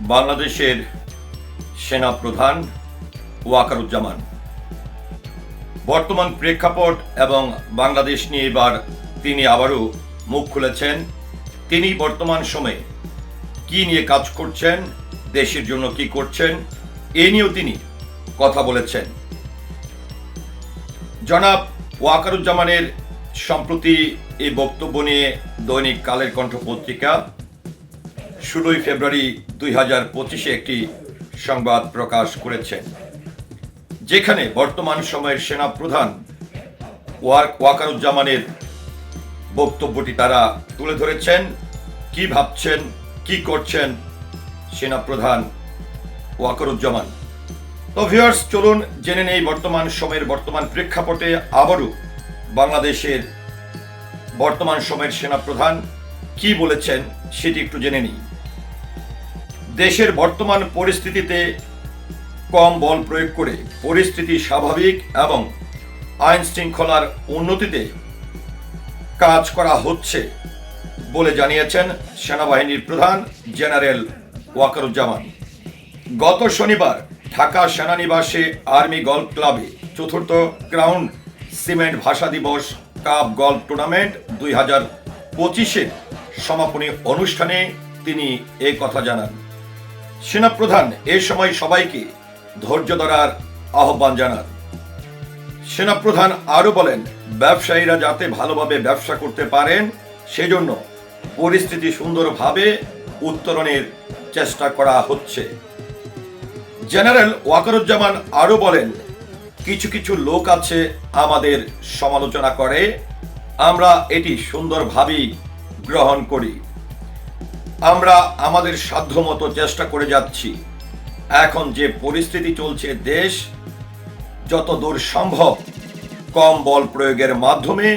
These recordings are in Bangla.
বাংলাদেশের সেনা প্রধান ওয়াকারুজ্জামান। বর্তমান প্রেক্ষাপট এবং বাংলাদেশ নিয়ে এবার তিনি আবারও মুখ খুলেছেন। তিনি বর্তমান সময়ে কি নিয়ে কাজ করছেন, দেশের জন্য কি করছেন, এ নিয়েও তিনি কথা বলেছেন। জনাব ওয়াকারুজ্জামানের সম্প্রতি এই বক্তব্য নিয়ে দৈনিক কালের কণ্ঠ পত্রিকা ষোলোই ফেব্রুয়ারি দুই হাজার পঁচিশে একটি সংবাদ প্রকাশ করেছেন যেখানে বর্তমান সময়ের সেনা প্রধান ওয়াকারুজ্জামানের বক্তব্যটি তারা তুলে ধরেছেন। কি ভাবছেন, কি করছেন সেনা প্রধান ওয়াকারুজ্জামান? তো ভিউয়ার্স চলুন জেনে নেই বর্তমান সময়ের বর্তমান প্রেক্ষাপটে আবারও বাংলাদেশের বর্তমান সময়ের সেনা প্রধান কি বলেছেন, সেটি একটু জেনে নিই। দেশের বর্তমান পরিস্থিতিতে কম বল প্রয়োগ করে পরিস্থিতি স্বাভাবিক এবং আইন শৃঙ্খলার উন্নতিতে কাজ করা হচ্ছে বলে জানিয়েছেন সেনাবাহিনীর প্রধান জেনারেল ওয়াকারুজ্জামান। গত শনিবার ঢাকা সেনানিবাসে আর্মি গল্ফ ক্লাবে চতুর্থ ক্রাউন সিমেন্ট ভাষা দিবস কাপ গল্ফ টুর্নামেন্ট দুই হাজার পঁচিশের সমাপনী অনুষ্ঠানে তিনি এই কথা জানান। সেনাপ্রধান, এ সময় সবাইকে ধৈর্য ধরার আহ্বান জানান। সেনাপ্রধান আরও বলেন, ব্যবসায়ীরা যাতে ভালোভাবে ব্যবসা করতে পারেন, সেজন্য পরিস্থিতি সুন্দরভাবে উত্তরণের চেষ্টা করা হচ্ছে। জেনারেল ওয়াকারুজ্জামান আরও বলেন, কিছু কিছু লোক আছে আমাদের সমালোচনা করে, আমরা এটি সুন্দরভাবেই গ্রহণ করি। আমরা আমাদের সাধ্যমতো চেষ্টা করে যাচ্ছি। এখন যে পরিস্থিতি চলছে দেশ, যত দূর সম্ভব কম বল প্রয়োগের মাধ্যমে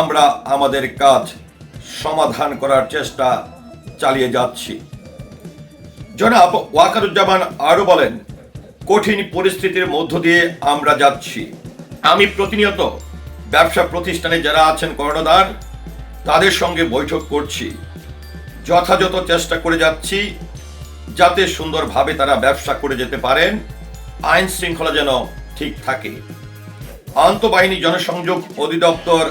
আমরা আমাদের কাজ সমাধান করার চেষ্টা চালিয়ে যাচ্ছি। জনাব ওয়াকারুজ্জামান আরও বলেন, কঠিন পরিস্থিতির মধ্য দিয়ে আমরা যাচ্ছি। আমি প্রতিনিয়ত ব্যবসা প্রতিষ্ঠানে যারা আছেন কর্ণধার, তাদের সঙ্গে বৈঠক করছি। যথাযথ চেষ্টা করে যাচ্ছি যাতে সুন্দরভাবে তারা ব্যবসা করে যেতে পারেন। আইন শৃঙ্খলা যেন ঠিক থাকে। আন্তঃবাহিনী জনসংযোগ অধিদপ্তর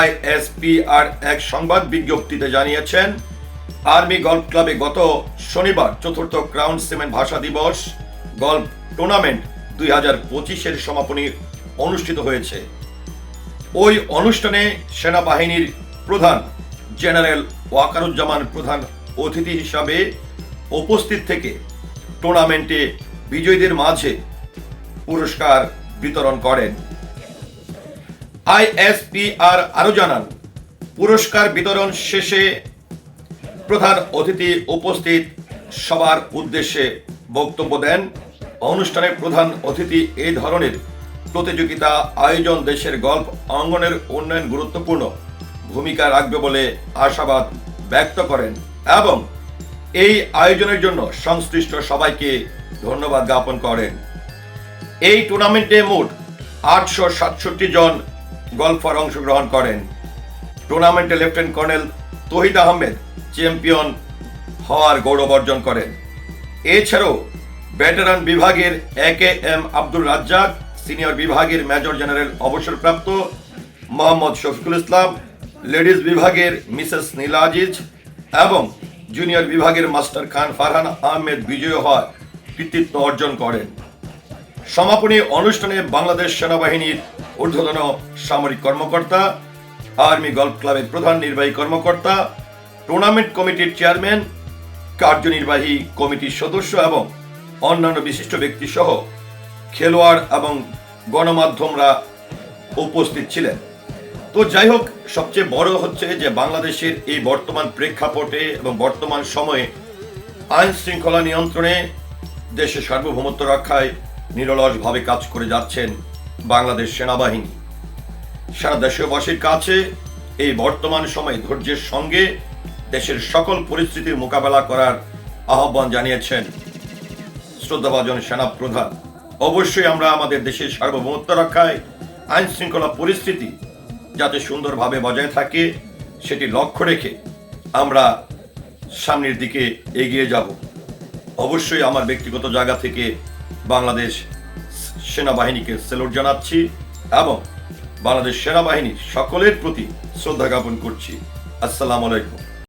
আইএসপিআর এক সংবাদ বিজ্ঞপ্তিতে জানিয়েছেন, আর্মি গল্ফ ক্লাবে গত শনিবার চতুর্থ ক্রাউন সিমেন্ট ভাষা দিবস গল্ফ টুর্নামেন্ট দুই হাজার পঁচিশের সমাপনী অনুষ্ঠিত হয়েছে। ওই অনুষ্ঠানে সেনাবাহিনীর প্রধান জেনারেল ওয়াকারুজ্জামান প্রধান অতিথি হিসাবে উপস্থিত থেকে টুর্নামেন্টে বিজয়ীদের মাঝে পুরস্কার বিতরণ করেন। আইএসপিআর আরও জানান, পুরস্কার বিতরণ শেষে প্রধান অতিথি উপস্থিত সবার উদ্দেশ্যে বক্তব্য দেন। অনুষ্ঠানে প্রধান অতিথি এই ধরনের প্রতিযোগিতা, আয়োজন দেশের গল্প অঙ্গনের উন্নয়ন গুরুত্বপূর্ণ। ভূমিকা রাখবে বলে আশাবাদ ব্যক্ত করেন এবং এই আয়োজনের জন্য সংশ্লিষ্ট সবাইকে ধন্যবাদ জ্ঞাপন করেন। এই টুর্নামেন্টে মোট আটশো সাতষট্টি জন গল্ফার অংশগ্রহণ করেন। টুর্নামেন্টে lieutenant colonel Tohid Ahmed champion হওয়ার গৌরব অর্জন করেন। এছাড়াও ভেটারান বিভাগের A K M Abdul Razzak, senior বিভাগের মেজর জেনারেল অবসরপ্রাপ্ত মোহাম্মদ শফিকুল ইসলাম লেডিজ বিভাগের মিসেস নীলাজিজ এবং জুনিয়র বিভাগের মাস্টার খান ফারহান আহমেদ বিজয় হওয়ার কৃতিত্ব অর্জন করেন। সমাপনী অনুষ্ঠানে বাংলাদেশ সেনাবাহিনীর ঊর্ধ্বতন সামরিক কর্মকর্তা, আর্মি গল্ফ ক্লাবের প্রধান নির্বাহী কর্মকর্তা, টুর্নামেন্ট কমিটির চেয়ারম্যান, কার্যনির্বাহী কমিটির সদস্য এবং অন্যান্য বিশিষ্ট ব্যক্তি সহ খেলোয়াড় এবং গণমাধ্যমরা উপস্থিত ছিলেন। তো যাই হোক, সবচেয়ে বড় হচ্ছে যে বাংলাদেশের এই বর্তমান প্রেক্ষাপটে এবং বর্তমান সময়ে আইন শৃঙ্খলা নিয়ন্ত্রণে দেশের সার্বভৌমত্ব রক্ষায় নিরলসভাবে কাজ করে যাচ্ছেন বাংলাদেশ সেনাবাহিনী। সারা দেশবাসীর কাছে এই বর্তমান সময়ে ধৈর্যের সঙ্গে দেশের সকল পরিস্থিতির মোকাবেলা করার আহ্বান জানিয়েছেন শ্রদ্ধাভাজন সেনা প্রধান অবশ্যই আমরা আমাদের দেশের সার্বভৌমত্ব রক্ষায় আইন শৃঙ্খলা পরিস্থিতি যাতে সুন্দরভাবে বজায় থাকে, সেটি লক্ষ্য রেখে আমরা সামনের দিকে এগিয়ে যাব। অবশ্যই আমার ব্যক্তিগত জায়গা থেকে বাংলাদেশ সেনাবাহিনীকে সেলুট জানাচ্ছি এবং বাংলাদেশ সেনাবাহিনী সকলের প্রতি শ্রদ্ধা জ্ঞাপন করছি। আসসালামু আলাইকুম।